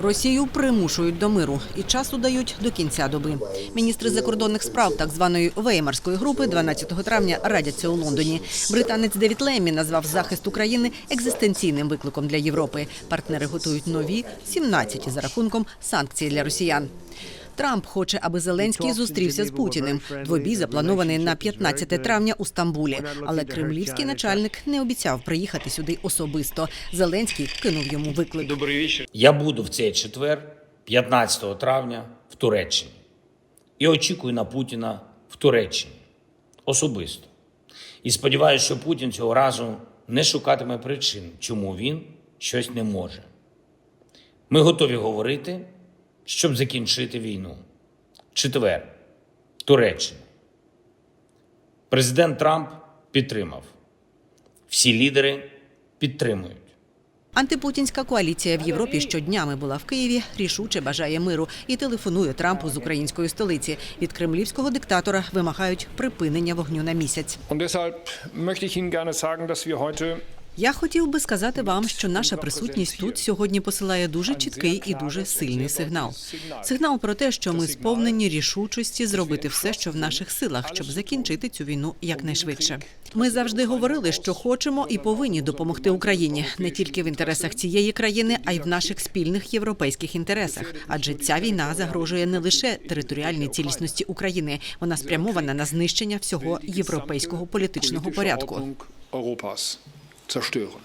Росію примушують до миру і часу дають до кінця доби. Міністри закордонних справ так званої Веймарської групи 12 травня радяться у Лондоні. Британець Девід Леммі назвав захист України екзистенційним викликом для Європи. Партнери готують нові 17 за рахунком санкцій для росіян. Трамп хоче, аби Зеленський зустрівся з Путіним. Двобій запланований на 15 травня у Стамбулі. Але кремлівський начальник не обіцяв приїхати сюди особисто. Зеленський кинув йому виклик. Я буду в цей четвер, 15 травня, в Туреччині. І очікую на Путіна в Туреччині особисто. І сподіваюся, що Путін цього разу не шукатиме причин, чому він щось не може. Ми готові говорити, щоб закінчити війну. Четвер, Туреччина. Президент Трамп підтримав. Всі лідери підтримують. Антипутінська коаліція в Європі щоднями була в Києві, рішуче бажає миру і телефонує Трампу з української столиці. Від кремлівського диктатора вимагають припинення вогню на місяць. Я хотів би сказати вам, що наша присутність тут сьогодні посилає дуже чіткий і дуже сильний сигнал. Сигнал про те, що ми сповнені рішучості зробити все, що в наших силах, щоб закінчити цю війну якнайшвидше. Ми завжди говорили, що хочемо і повинні допомогти Україні не тільки в інтересах цієї країни, а й в наших спільних європейських інтересах. Адже ця війна загрожує не лише територіальній цілісності України, вона спрямована на знищення всього європейського політичного порядку. Zerstören.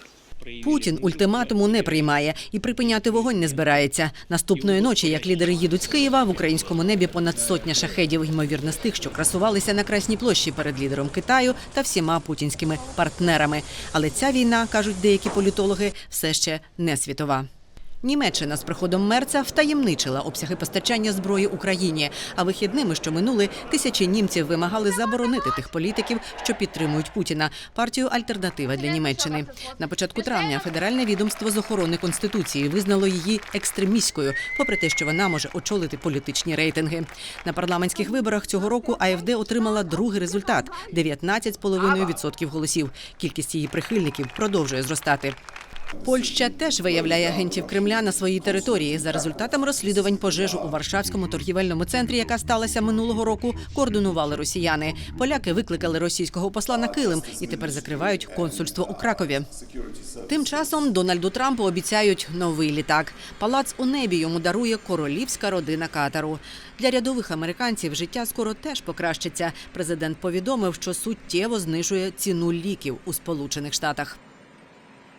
Путін ультиматуму не приймає і припиняти вогонь не збирається. Наступної ночі, як лідери їдуть з Києва, в українському небі понад сотня шахедів, ймовірно, з тих, що красувалися на Красній площі перед лідером Китаю та всіма путінськими партнерами. Але ця війна, кажуть деякі політологи, все ще не світова. Німеччина з приходом мерца втаємничила обсяги постачання зброї Україні. А вихідними, що минули, тисячі німців вимагали заборонити тих політиків, що підтримують Путіна. Партію Альтернатива для Німеччини. На початку травня федеральне відомство з охорони конституції визнало її екстремістською, попри те, що вона може очолити політичні рейтинги. На парламентських виборах цього року АФД отримала другий результат 19,5% голосів. Кількість її прихильників продовжує зростати. Польща теж виявляє агентів Кремля на своїй території. За результатами розслідувань пожежу у Варшавському торгівельному центрі, яка сталася минулого року, координували росіяни. Поляки викликали російського посла на килим і тепер закривають консульство у Кракові. Тим часом Дональду Трампу обіцяють новий літак. Палац у небі йому дарує королівська родина Катару. Для рядових американців життя скоро теж покращиться. Президент повідомив, що суттєво знижує ціну ліків у Сполучених Штатах.